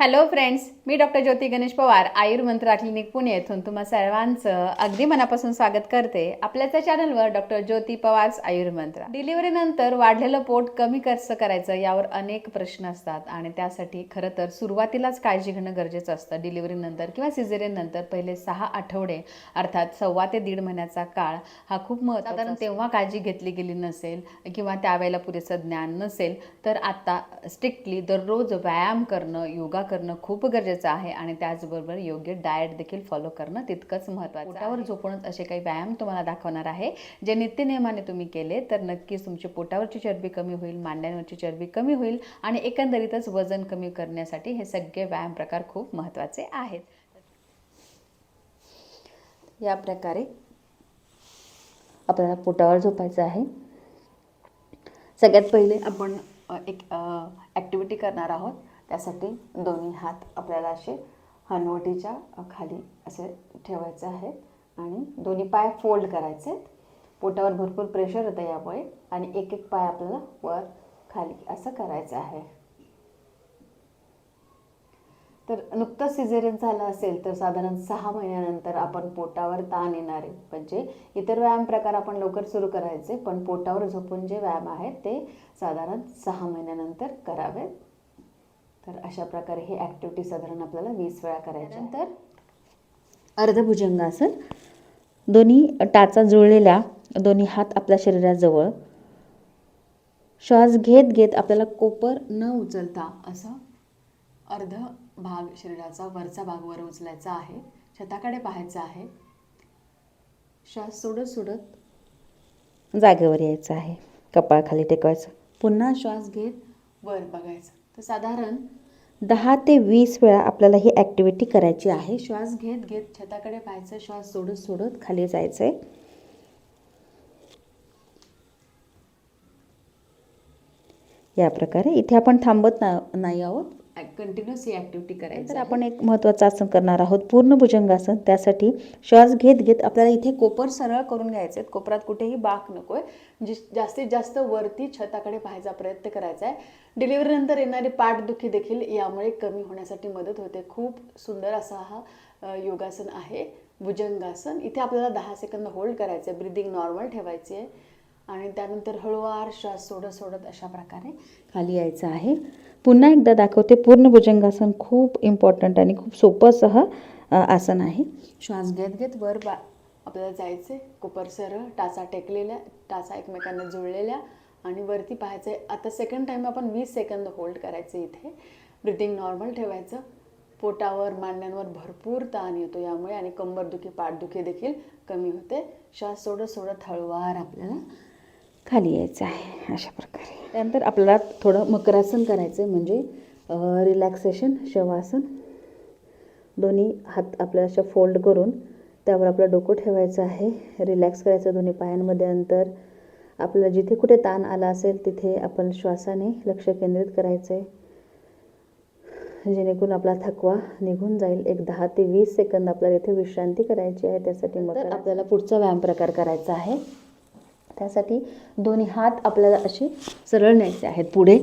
Hello friends मी doctor Jyoti Ganesh Pawar Ayurmantra clinic Pune येथून तुम्हा सर्वांचं अगदी मनापासून स्वागत करते आपल्याच चॅनलवर डॉक्टर ज्योती पवार्स आयुर्मंत्रा. डिलिव्हरीनंतर वाढलेलं पोट कमी कसं करायचं यावर अनेक प्रश्न असतात आणि त्यासाठी खरं तर सुरुवातीलाच काळजी घेणं गरजेचं असतं. डिलिव्हरीनंतर किंवा सिझेरियन नंतर पहिले सहा आठवडे अर्थात सव्वा ते दीड महिन्याचा काळ हा खूप महत्त्वाचा साधारण तेव्हा काळजी घेतली गेली नसेल किंवा त्यावेळेला पुरेसं ज्ञान नसेल तर आता स्ट्रिक्टली दररोज व्यायाम करणं योगा करणं खूप गरजेचं आहे आणि त्याचबरोबर योग्य डाएट देखील फॉलो करणं तितकंच महत्त्वाचं पोटावर झोपूनच असे काही व्यायाम तुम्हाला दाखवणार आहे. जे नित्यनियमाने तुम्ही केले तर नक्कीच तुमची पोटावरची चरबी कमी होईल मांड्यांवरची चरबी कमी होईल आणि एकंदरीतच वजन कमी करण्यासाठी हे सगळे व्यायाम प्रकार खूप महत्त्वाचे आहेत. या प्रकारे आपल्याला पोटावर झोपायचं आहे. सगळ्यात पहिले आपण एक ॲक्टिव्हिटी करणार आहोत. त्यासाठी दोन्ही हात आपल्याला असे हनवटीच्या खाली असे ठेवायचे आहेत आणि दोन्ही पाय फोल्ड करायचे आहेत. पोटावर भरपूर प्रेशर येतं यामुळे आणि एक एक पाय आपल्याला वर खाली असं करायचं आहे. तर नुकतंच सिझेरियन झालं असेल तर साधारण सहा महिन्यानंतर आपण पोटावर ताण येणारे म्हणजे इतर व्यायाम प्रकार आपण लवकर सुरू करायचे पण पोटावर झोपून जे व्यायाम आहेत ते साधारण सहा महिन्यानंतर करावेत. तर अशा प्रकारे ही ॲक्टिव्हिटी साधारण आपल्याला वीस वेळा करायची नंतर अर्धभुजंगासन. दोन्ही टाचा जुळलेल्या दोन्ही हात आपल्या शरीराजवळ. श्वास घेत घेत आपल्याला कोपर न उचलता असं अर्ध भाग शरीराचा वरचा भाग वर उचलायचा आहे. छताकडे पाहायचं आहे. श्वास सोडत सोडत जागेवर यायचं आहे. कपाळ खाली टेकवायचं. पुन्हा श्वास घेत वर बघायचं. साधारण दहा ते वीस वेळा आपल्याला ही ॲक्टिव्हिटी करायची आहे. श्वास घेत घेत छताकडे पाहायचं श्वास सोडत सोडत खाली जायचं आहे या प्रकारे. इथे आपण थांबत ना नाही आहोत. कंटिन्युअस ही ॲक्टिव्हिटी करायची तर आपण एक महत्त्वाचं आसन करणार आहोत पूर्ण भुजंगासन. त्यासाठी श्वास घेत घेत आपल्याला इथे कोपर सरळ करून घ्यायचे आहेत. कोपरात कुठेही बाक नको आहे म्हणजे जास्तीत जास्त वरती छताकडे पाहायचा प्रयत्न करायचा आहे. डिलिव्हरीनंतर येणारी पाठदुखी देखील यामुळे कमी होण्यासाठी मदत होते. खूप सुंदर असा हा योगासन आहे. भुजंगासन. इथे आपल्याला दहा सेकंद होल्ड करायचं आहे ब्रिदिंग नॉर्मल ठेवायची आहे. आणि त्यानंतर हळूवार श्वास सोडत सोडत अशा प्रकारे खाली यायचं आहे. पुन्हा एकदा दाखवते पूर्ण भुजंगासन खूप इम्पॉर्टंट आणि खूप सोपं सह आसन आहे. श्वास घेत घेत वर बा आपल्याला जायचे कोपर सरळ टाचा टेकलेल्या टाचा एकमेकांना जुळलेल्या आणि वरती पाहायचं आहे आता सेकंड टाईम आपण वीस सेकंद होल्ड करायचे इथे. ब्रिथिंग नॉर्मल ठेवायचं. पोटावर मांड्यांवर भरपूर ताण येतो यामुळे आणि कंबरदुखी पाठदुखी देखील कमी होते. श्वास सोडत सोडत हळूवार आपल्याला खाली यायचं आहे अशा प्रकारे. त्यानंतर आपल्याला थोडं मकरासन करायचं आहे म्हणजे रिलॅक्सेशन शवासन. दोन्ही हात आपल्याला अशा फोल्ड करून त्यावर आपलं डोकं ठेवायचं आहे. रिलॅक्स करायचं दोन्ही पायांमध्ये अंतर. आपल्याला जिथे कुठे ताण आला असेल तिथे आपण श्वासाने लक्ष केंद्रित करायचं आहे जेणेकरून आपला थकवा निघून जाईल. एक दहा ते वीस सेकंद आपल्याला इथे विश्रांती करायची आहे त्यासाठी मग आपल्याला पुढचा व्यायाम प्रकार करायचा आहे. त्यासाठी दोन्ही हात आपल्याला असे सरळ न्यायचे आहेत पुढे.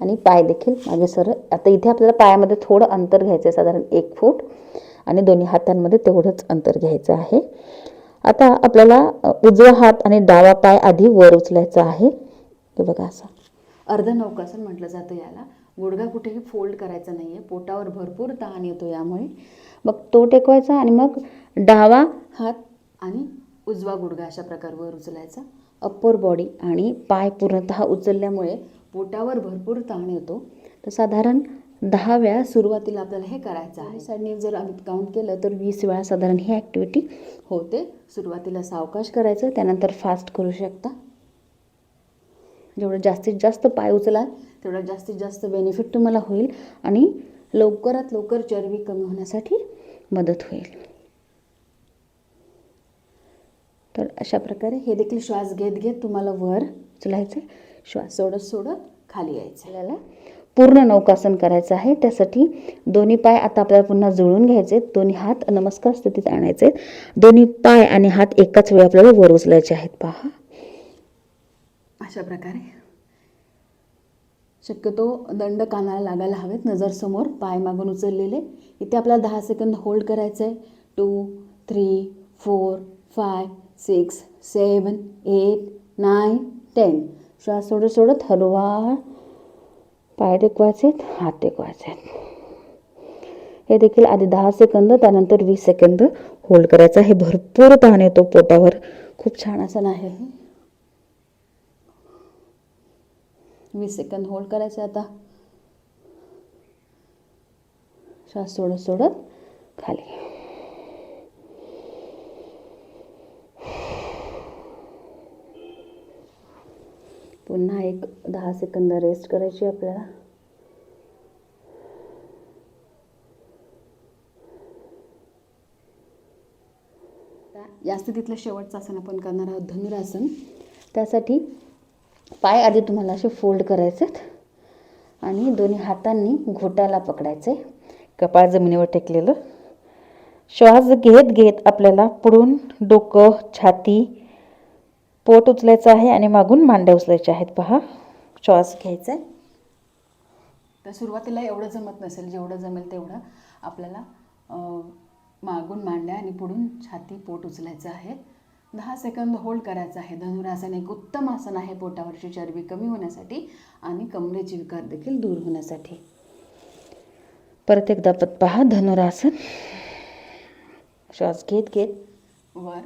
आणि पाय देखील मागे सरळ. आता इथे आपल्याला पायामध्ये थोडं अंतर घ्यायचं आहे साधारण एक फूट. आणि दोन्ही हातांमध्ये तेवढंच अंतर घ्यायचं आहे. आता आपल्याला उजवा हात आणि डावा पाय आधी वर उचलायचा आहे. हे बघा असं. अर्ध नौकासन म्हटलं जातं याला. गुडघा कुठेही फोल्ड करायचा नाही आहे पोटावर भरपूर ताण येतो यामुळे. मग तो टेकवायचा आणि मग डावा हात आणि उजवा गुडघा अशा प्रकारवर उचलायचा. अप्पर बॉडी आणि पाय पूर्णतः उचलल्यामुळे पोटावर भरपूर ताण येतो. तर साधारण दहा वेळा सुरुवातीला आपल्याला हे करायचं आहे. साईडने जर आम्ही काउंट केलं तर वीस वेळा साधारण ही ॲक्टिव्हिटी होते. सुरुवातीला सावकाश करायचं त्यानंतर फास्ट करू शकता. जेवढं जास्तीत जास्त पाय उचलाल तेवढं जास्तीत जास्त बेनिफिट तुम्हाला होईल आणि लवकरात लवकर चरबी कमी होण्यासाठी मदत होईल. तर अशा प्रकारे हे देखील श्वास घेत घेत तुम्हाला वर उचलायचं श्वास सोडत सोडत खाली यायचं आपल्याला पूर्ण नौकासन करायचं आहे. त्यासाठी दोन्ही पाय आता आपल्याला पुन्हा जुळून घ्यायचे दोन्ही हात नमस्कार स्थितीत आणायचे दोन्ही पाय आणि हात एकाच वेळी आपल्याला वर उचलायचे आहेत. पहा. अशा प्रकारे. शक्यतो दंड कानाला लागायला हवेत. नजर समोर पाय मागून उचललेले. इथे आपल्याला दहा सेकंद होल्ड करायचं आहे two three four five six seven eight nine ten. श्वास सोडत सोडत हलवा पाय टेकवायचे आहेत, हात टेकवायचे आहेत. हे देखील आधी दहा सेकंद त्यानंतर वीस सेकंद होल्ड करायचं. हे भरपूर ताण येतो पोटावर. खूप छान आसन आहे वीस सेकंद होल्ड करायचं आता. श्वास सोडत सोडत खाली. पुन्हा एक दहा सेकंद रेस्ट करायची आपल्याला. या स्थितीतलं शेवटचं आसन आपण करणार आहोत धनुरासन. त्यासाठी पाय आधी तुम्हाला असे फोल्ड करायचे आहेत आणि दोन्ही हातांनी घोट्याला पकडायचे कपाळ जमिनीवर टेकलेलं. श्वास घेत घेत आपल्याला पुढून डोकं छाती पोट उचलायचं आहे आणि मागून मांड्या उचलायच्या आहेत. पहा श्वास घ्यायचा आहे. तर सुरुवातीला एवढं जमत नसेल जेवढं जमेल तेवढं आपल्याला मागून मांड्या आणि पुढून छाती पोट उचलायचं आहे. दहा सेकंद होल्ड करायचं आहे. धनुरासन एक उत्तम आसन आहे पोटावरची चरबी कमी होण्यासाठी आणि कमरेचे विकार देखील दूर होण्यासाठी. परत एकदा पत पहा धनुरासन. श्वास घेत घेत. वर.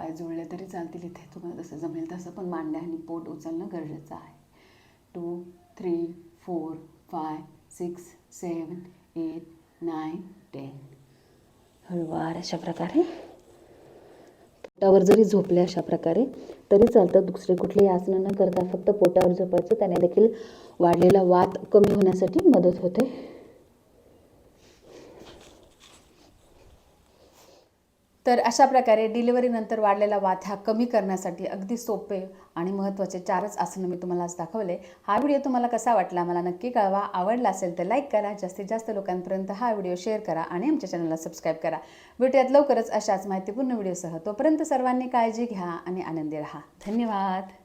पाय जुळले तरी चालतील इथे. तुम्हाला जसं जमेल तसं पण मांड्या आणि पोट उचलणं गरजेचं आहे. Two three four five six seven eight nine ten हळूवार अशा प्रकारे. पोटावर जरी झोपले अशा प्रकारे तरी चालतं दुसरे कुठलेही आसनं न करता फक्त पोटावर झोपायचं. त्याने देखील वाढलेला वात कमी होण्यासाठी मदत होते. तर अशा प्रकारे डिलिव्हरीनंतर वाढलेला वात हा कमी करण्यासाठी अगदी सोपे आणि महत्त्वाचे चारच आसनं मी तुम्हाला आज दाखवले. हा व्हिडिओ तुम्हाला कसा वाटला मला नक्की कळवा. आवडला असेल तर लाईक करा. जास्तीत जास्त लोकांपर्यंत हा व्हिडिओ शेअर करा आणि आमच्या चॅनलला सबस्क्राईब करा. भेटूयात लवकरच अशाच माहितीपूर्ण व्हिडिओसह तोपर्यंत सर्वांनी काळजी घ्या आणि आनंदी राहा. धन्यवाद.